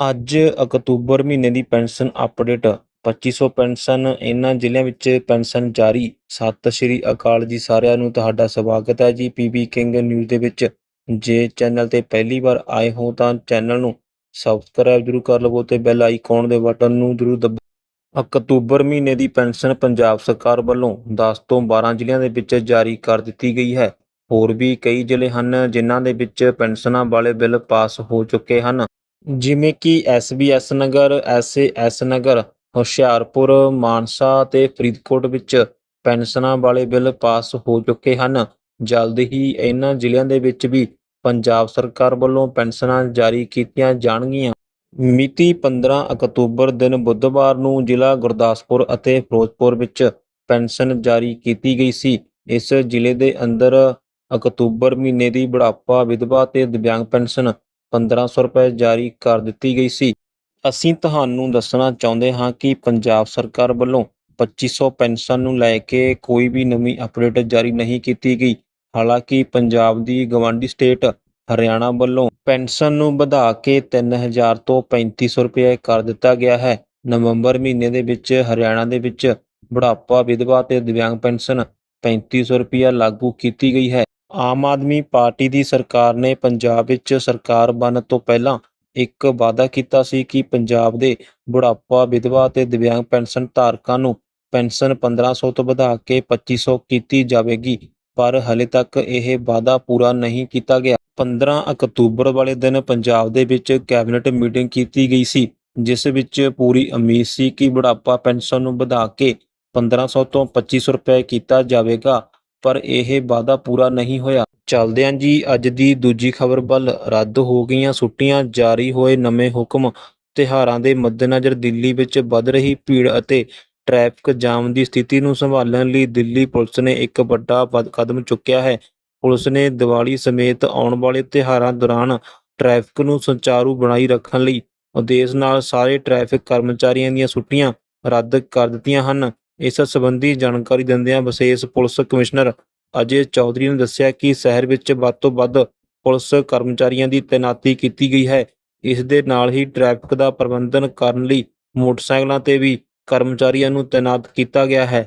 ਅੱਜ ਅਕਤੂਬਰ ਮਹੀਨੇ ਦੀ pension update. 2500 pension, ਇਹਨਾਂ ਜ਼ਿਲ੍ਹਿਆਂ ਵਿੱਚ ਪੈਨਸ਼ਨ ਜਾਰੀ। ਸਤਿ ਸ਼੍ਰੀ ਅਕਾਲ ਜੀ ਸਾਰਿਆਂ ਨੂੰ, ਤੁਹਾਡਾ ਸਵਾਗਤ ਹੈ ਜੀ ਪੀਬੀ ਕਿੰਗ ਨਿਊਜ਼ ਦੇ ਵਿੱਚ। ਜੇ ਚੈਨਲ ਤੇ ਪਹਿਲੀ ਵਾਰ ਆਏ ਹੋ ਤਾਂ ਚੈਨਲ ਨੂੰ ਸਬਸਕ੍ਰਾਈਬ ਜ਼ਰੂਰ ਕਰ ਲਵੋ ਤੇ ਬੈਲ ਆਈਕਨ ਦੇ ਬਟਨ ਨੂੰ ਜ਼ਰੂਰ ਦਬਾਓ ਅਕਤੂਬਰ ਮਹੀਨੇ ਦੀ ਪੈਨਸ਼ਨ ਪੰਜਾਬ ਸਰਕਾਰ ਵੱਲੋਂ 10 ਤੋਂ 12 ਜ਼ਿਲ੍ਹਿਆਂ ਦੇ ਵਿੱਚ ਜਾਰੀ ਕਰ ਦਿੱਤੀ ਗਈ ਹੈ। ਹੋਰ ਵੀ ਕਈ ਜ਼ਿਲ੍ਹੇ ਹਨ ਜਿਨ੍ਹਾਂ ਦੇ ਵਿੱਚ ਪੈਨਸ਼ਨਾਂ ਵਾਲੇ ਬਿੱਲ ਪਾਸ ਹੋ ਚੁੱਕੇ ਹਨ। ਜਿਵੇਂ ਕਿ ਐਸਬੀਐਸ ਨਗਰ ਐਸਏਐਸ ਨਗਰ, ਹੁਸ਼ਿਆਰਪੁਰ, ਮਾਨਸਾ ਅਤੇ ਫਰੀਦਕੋਟ ਵਿੱਚ ਪੈਨਸ਼ਨਾਂ ਵਾਲੇ ਬਿੱਲ ਪਾਸ ਹੋ ਚੁੱਕੇ ਹਨ। ਜਲਦ ਹੀ ਇਹਨਾਂ ਜ਼ਿਲ੍ਹਿਆਂ ਦੇ ਵਿੱਚ ਵੀ ਪੰਜਾਬ ਸਰਕਾਰ ਵੱਲੋਂ ਪੈਨਸ਼ਨਾਂ ਜਾਰੀ ਕੀਤੀਆਂ ਜਾਣਗੀਆਂ। ਮਿਤੀ 15 ਅਕਤੂਬਰ ਦਿਨ ਬੁੱਧਵਾਰ ਨੂੰ ਜ਼ਿਲ੍ਹਾ ਗੁਰਦਾਸਪੁਰ ਅਤੇ ਫਿਰੋਜ਼ਪੁਰ ਵਿੱਚ ਪੈਨਸ਼ਨ ਜਾਰੀ ਕੀਤੀ ਗਈ ਸੀ। ਇਸ ਜ਼ਿਲ੍ਹੇ ਦੇ ਅੰਦਰ ਅਕਤੂਬਰ ਮਹੀਨੇ ਦੀ ਬੁਢਾਪਾ, ਵਿਧਵਾ ਤੇ ਦਿਵਿਆਂਗ ਪੈਨਸ਼ਨ 1500 ਰੁਪਏ ਜਾਰੀ ਕਰ ਦਿੱਤੀ ਗਈ ਸੀ। ਅਸੀਂ ਤੁਹਾਨੂੰ ਦੱਸਣਾ ਚਾਹੁੰਦੇ ਹਾਂ ਕਿ ਪੰਜਾਬ ਸਰਕਾਰ ਵੱਲੋਂ 2500 ਪੈਨਸ਼ਨ ਨੂੰ ਲੈ ਕੇ ਕੋਈ ਵੀ ਨਵੀਂ ਅਪਡੇਟ ਜਾਰੀ ਨਹੀਂ ਕੀਤੀ ਗਈ। ਹਾਲਾਂਕਿ ਪੰਜਾਬ ਦੀ ਗਵਾਂਢੀ ਸਟੇਟ ਹਰਿਆਣਾ ਵੱਲੋਂ ਪੈਨਸ਼ਨ ਨੂੰ ਵਧਾ ਕੇ 3000 ਤੋਂ 3500 ਰੁਪਏ ਕਰ ਦਿੱਤਾ ਗਿਆ ਹੈ। ਨਵੰਬਰ ਮਹੀਨੇ ਦੇ ਵਿੱਚ ਹਰਿਆਣਾ ਦੇ ਵਿੱਚ ਬੁਢਾਪਾ ਵਿਧਵਾ ਤੇ ਦਿਵਿਆਂਗ ਪੈਨਸ਼ਨ 3500 ਰੁਪਏ ਲਾਗੂ ਕੀਤੀ ਗਈ ਹੈ। ਆਮ ਆਦਮੀ ਪਾਰਟੀ ਦੀ ਸਰਕਾਰ ਨੇ ਪੰਜਾਬ ਵਿੱਚ ਸਰਕਾਰ ਬਣਨ ਤੋਂ ਪਹਿਲਾਂ ਇੱਕ ਵਾਅਦਾ ਕੀਤਾ ਸੀ ਕਿ ਪੰਜਾਬ ਦੇ ਬੁਢਾਪਾ, ਵਿਧਵਾ ਅਤੇ ਦਿਵਿਆਂਗ ਪੈਨਸ਼ਨ ਧਾਰਕਾਂ ਨੂੰ ਪੈਨਸ਼ਨ 1500 ਤੋਂ ਵਧਾ ਕੇ 2500 ਕੀਤੀ ਜਾਵੇਗੀ, ਪਰ ਹਲੇ ਤੱਕ ਇਹ ਵਾਅਦਾ ਪੂਰਾ ਨਹੀਂ ਕੀਤਾ ਗਿਆ। 15 ਅਕਤੂਬਰ ਵਾਲੇ ਦਿਨ ਪੰਜਾਬ ਦੇ ਵਿੱਚ ਕੈਬਨਿਟ ਮੀਟਿੰਗ ਕੀਤੀ ਗਈ ਸੀ, ਜਿਸ ਵਿੱਚ ਪੂਰੀ ਉਮੀਦ ਸੀ ਕਿ ਬੁਢਾਪਾ ਪੈਨਸ਼ਨ ਨੂੰ ਵਧਾ ਕੇ 1500 ਤੋਂ 2500 ਰੁਪਏ ਕੀਤਾ ਜਾਵੇਗਾ। ਪਰ ਇਹ ਵਾਅਦਾ ਪੂਰਾ ਨਹੀਂ ਹੋਇਆ। ਚੱਲਦਿਆਂ ਜੀ ਅੱਜ ਦੀ ਦੂਜੀ ਖਬਰ ਵੱਲ ਰੱਦ ਹੋ ਗਈਆਂ ਛੁੱਟੀਆਂ ਜਾਰੀ ਹੋਏ ਨਵੇਂ ਹੁਕਮ। ਤਿਹਾਰਾਂ ਦੇ ਮੱਦੇਨਜ਼ਰ ਦਿੱਲੀ ਵਿੱਚ ਵੱਧ ਰਹੀ ਭੀੜ ਅਤੇ ਟ੍ਰੈਫਿਕ ਜਾਮ ਦੀ ਸਥਿਤੀ ਨੂੰ ਸੰਭਾਲਣ ਲਈ ਦਿੱਲੀ ਪੁਲਿਸ ਨੇ ਇੱਕ ਵੱਡਾ ਵਦ- ਕਦਮ ਚੁੱਕਿਆ ਹੈ। ਪੁਲਿਸ ਨੇ ਦੀਵਾਲੀ ਸਮੇਤ ਆਉਣ ਵਾਲੇ ਤਿਹਾਰਾਂ ਦੌਰਾਨ ਟ੍ਰੈਫਿਕ ਨੂੰ ਸੁਚਾਰੂ ਬਣਾਈ ਰੱਖਣ ਲਈ ਉਦੇਸ਼ ਨਾਲ ਸਾਰੇ ਟ੍ਰੈਫਿਕ ਕਰਮਚਾਰੀਆਂ ਦੀਆਂ ਛੁੱਟੀਆਂ ਰੱਦ ਕਰ ਦਿੱਤੀਆਂ ਹਨ। ਇਸ ਸੰਬੰਧੀ ਜਾਣਕਾਰੀ ਦਿੰਦਿਆਂ ਵਿਸ਼ੇਸ਼ ਪੁਲਿਸ ਕਮਿਸ਼ਨਰ ਅਜੇ ਚੌਧਰੀ ਨੇ ਦੱਸਿਆ ਕਿ ਸ਼ਹਿਰ ਵਿੱਚ ਵੱਧ ਤੋਂ ਵੱਧ ਪੁਲਿਸ ਕਰਮਚਾਰੀਆਂ ਦੀ ਤੈਨਾਤੀ ਕੀਤੀ ਗਈ ਹੈ। ਇਸ ਦੇ ਨਾਲ ਹੀ ਟ੍ਰੈਫਿਕ ਦਾ ਪ੍ਰਬੰਧਨ ਕਰਨ ਲਈ ਮੋਟਰਸਾਈਕਲਾਂ ਤੇ ਵੀ ਕਰਮਚਾਰੀਆਂ ਨੂੰ ਤੈਨਾਤ ਕੀਤਾ ਗਿਆ ਹੈ।